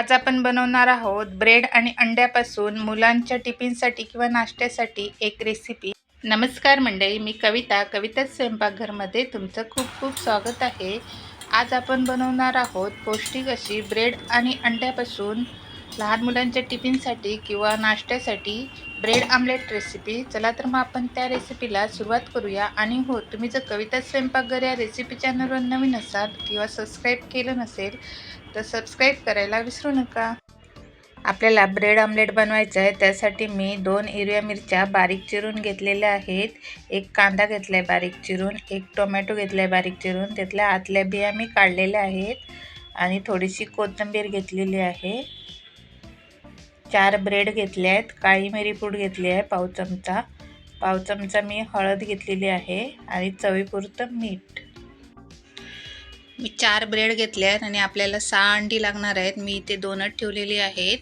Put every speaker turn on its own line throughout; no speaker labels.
आज आपण बनवणार आहोत ब्रेड आणि अंड्यापासून मुलांच्या टिफिनसाठी किंवा नाश्त्यासाठी एक रेसिपी नमस्कार मंडळी मी कविता. कविताच स्वयंपाकघरमध्ये तुमचं खूप खूप स्वागत आहे. आज आपण बनवणार आहोत पौष्टिक अशी ब्रेड आणि अंड्यापासून लहान मुलांच्या टिफिनसाठी किंवा नाश्त्यासाठी ब्रेड आमलेट रेसिपी चला तर मग आपण त्या रेसिपीला सुरुवात करूया. आणि हो तुम्ही जर कविता स्वयंपाकघर या रेसिपी चॅनलवर नवीन असाल किंवा सबस्क्राईब केलं नसेल तर सबस्क्राईब करायला विसरू नका. आपल्याला ब्रेड आमलेट बनवायचं आहे. त्यासाठी मी दोन हिरव्या मिरच्या बारीक चिरून घेतलेल्या आहेत. एक कांदा घेतला आहे बारीक चिरून एक टोमॅटो घेतला आहे बारीक चिरून. त्यातल्या आतल्या बिया मी काढलेल्या आहेत. आणि थोडीशी कोथिंबीर घेतलेली आहे. चार ब्रेड घेतले आहेत. काळी मिरी पूड घेतली आहे पाव चमचा. पाव चमचा मी हळद घेतलेली आहे आणि चवीपुरतं मीठ. मी चार ब्रेड घेतले आहेत आणि आपल्याला सहा अंडी लागणार आहेत. मी इथे दोनच ठेवलेली आहेत.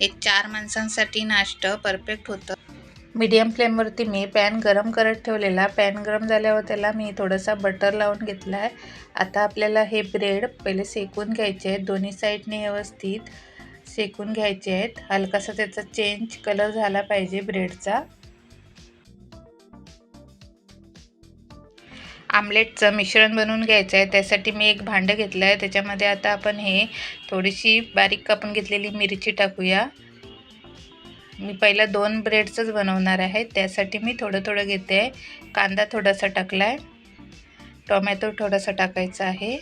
एक चार माणसांसाठी नाश्तं परफेक्ट होतं. मीडियम फ्लेमवरती मी पॅन गरम करत ठेवलेला. पॅन गरम झाल्यावर त्याला मी थोडासा बटर लावून घेतला आहे. आता आपल्याला हे ब्रेड पहिले सेकून घ्यायचे आहेत दोन्ही साईडने व्यवस्थित सेकून घ्यायचे आहेत. हलकासा त्याचा चेंज कलर झाला पाहिजे ब्रेडचा आमलेटचं मिश्रण बनवून घ्यायचं आहे. त्यासाठी मी एक भांडं घेतलं आहे. त्याच्यामध्ये आता आपण हे थोडीशी बारीक कापून घेतलेली मिरची टाकूया. मी पहिला दोन ब्रेडचंच बनवणार आहे. त्यासाठी मी थोडं थोडं घेते. आहे कांदा थोडासा टाकला आहे टोमॅटो थोडासा टाकायचा आहे.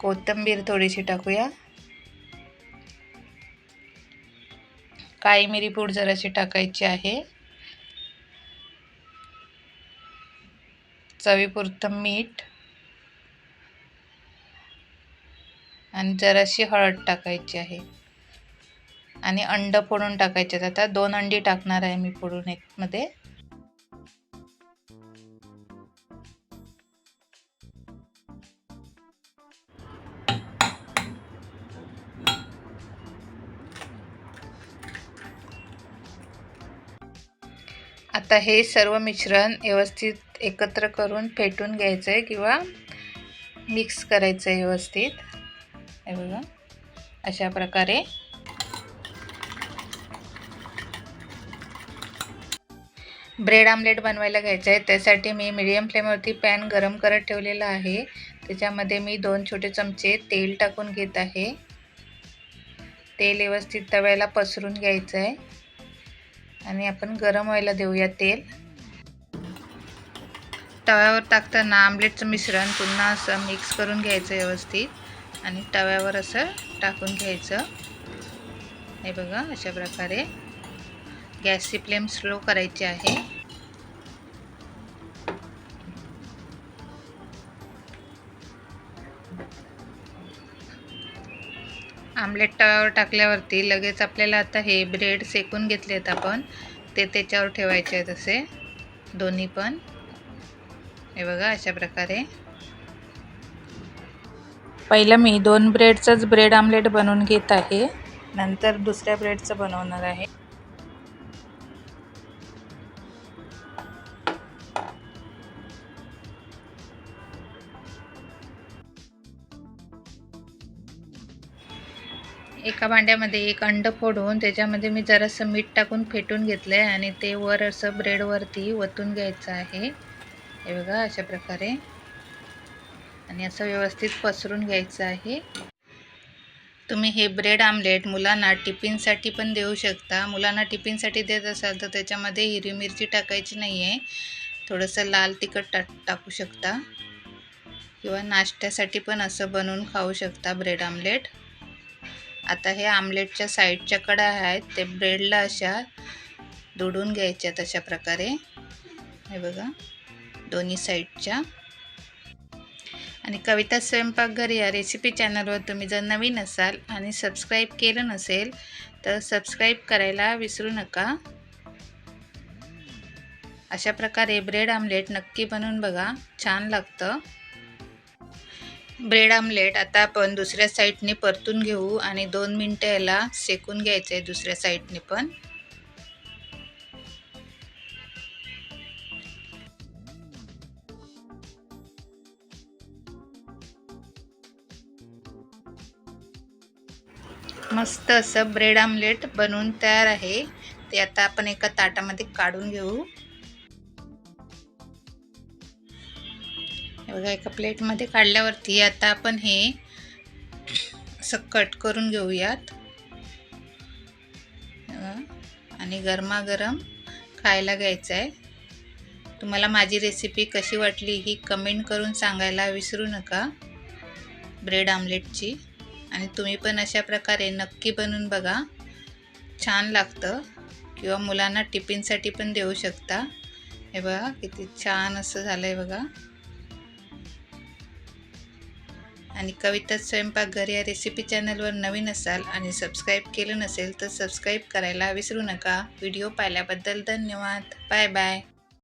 कोथिंबीर थोडीशी टाकूया. काळी मिरी पूड जराशी टाकायची आहे. चवीपुरतं मीठ. आणि जराशी हळद टाकायची आहे. आणि अंड फोडून टाकायचे आता दोन अंडी टाकणार आहे मी फोडून एकमध्ये आता हे सर्व मिश्रण व्यवस्थित एकत्र करून फेटून घ्यायचं आहे किंवा मिक्स करायचं आहे व्यवस्थित. हे बघा अशा प्रकारे. ब्रेड आमलेट बनवायला घ्यायचं आहे त्यासाठी मी मिडियम फ्लेमवरती पॅन गरम करत ठेवलेला आहे. त्याच्यामध्ये मी दोन छोटे चमचे तेल टाकून घेत आहे. तेल व्यवस्थित तव्याला पसरून घ्यायचं आहे आणि आपण गरम व्हायला देऊया तेल. तव्यावर टाकताना आमलेटचं मिश्रण पुन्हा असं मिक्स करून घ्यायचं व्यवस्थित. आणि तव्यावर असं टाकून घ्यायचं. हे बघा अशा प्रकारे. गॅसची फ्लेम स्लो करायची आहे. आमलेट तव्यावर टाकल्यावरती लगेच आपल्याला आता हे ब्रेड सेकून घेतलेत आपण. ते त्याच्यावर ठेवायचे आहेत असे. दोन्ही पण. हे बघा अशा प्रकारे. पहिलं मी दोन ब्रेडचंच ब्रेड आमलेट बनवून घेत आहे. नंतर दुसऱ्या ब्रेडचं बनवणार आहे. एका भांड्यामध्ये एक अंड फोडून त्याच्यामध्ये मी जरासं मीठ टाकून फेटून घेतलं आहे आणि ते वर असं ब्रेडवरती वतून घ्यायचं आहे. हे बघा अशा प्रकारे. आणि असं व्यवस्थित पसरून घ्यायचं आहे. तुम्ही हे ब्रेड आमलेट मुलांना टिफिनसाठी पण देऊ शकता. मुलांना टिफिनसाठी देत असाल तर त्याच्यामध्ये हिरवी मिरची टाकायची नाही आहे थोडंसं लाल तिखट टा टाकू शकता. किंवा नाश्त्यासाठी पण असं बनवून खाऊ शकता ब्रेड आमलेट आता हे आमलेटच्या साईडच्या कडा आहेत ते ब्रेडला अशा दुडून घ्यायच्यात अशा प्रकारे. हे बघा दोन्ही साईडच्या. आणि कविता स्वयंपाकघर या रेसिपी चॅनलवर तुम्ही जर नवीन असाल आणि सबस्क्राईब केलं नसेल तर सबस्क्राईब करायला विसरू नका. अशा प्रकारे ब्रेड आमलेट नक्की बनवून बघा छान लागतं. Bread omelette. आता आपण दुसऱ्या साईडने परतून घेऊ आणि दोन मिनटं याला सेकून घ्यायचं आहे दुसऱ्या साईडने पण. मस्त असं ब्रेड आमलेट बनवून तयार आहे. ते आता आपण एका ताटामध्ये काढून घेऊ. हे बघा एका प्लेटमध्ये काढल्यावरती आता आपण हे असं कट करून घेऊयात. आणि गरमागरम खायला घ्यायचं आहे तुम्हाला माझी रेसिपी कशी वाटली ही कमेंट करून सांगायला विसरू नका ब्रेड आमलेटची आणि तुम्ही पण अशा प्रकारे नक्की बनवून बघा. छान लागतं. किंवा मुलांना टिफिनसाठी पण देऊ शकता. हे बघा किती छान असं झालं आहे बघा. आणि कविता स्वयंपाकघर या रेसिपी चॅनलवर नवीन असाल आणि सबस्क्राईब केलं नसेल तर सबस्क्राईब करायला विसरू नका. व्हिडिओ पाहिल्याबद्दल धन्यवाद. Bye bye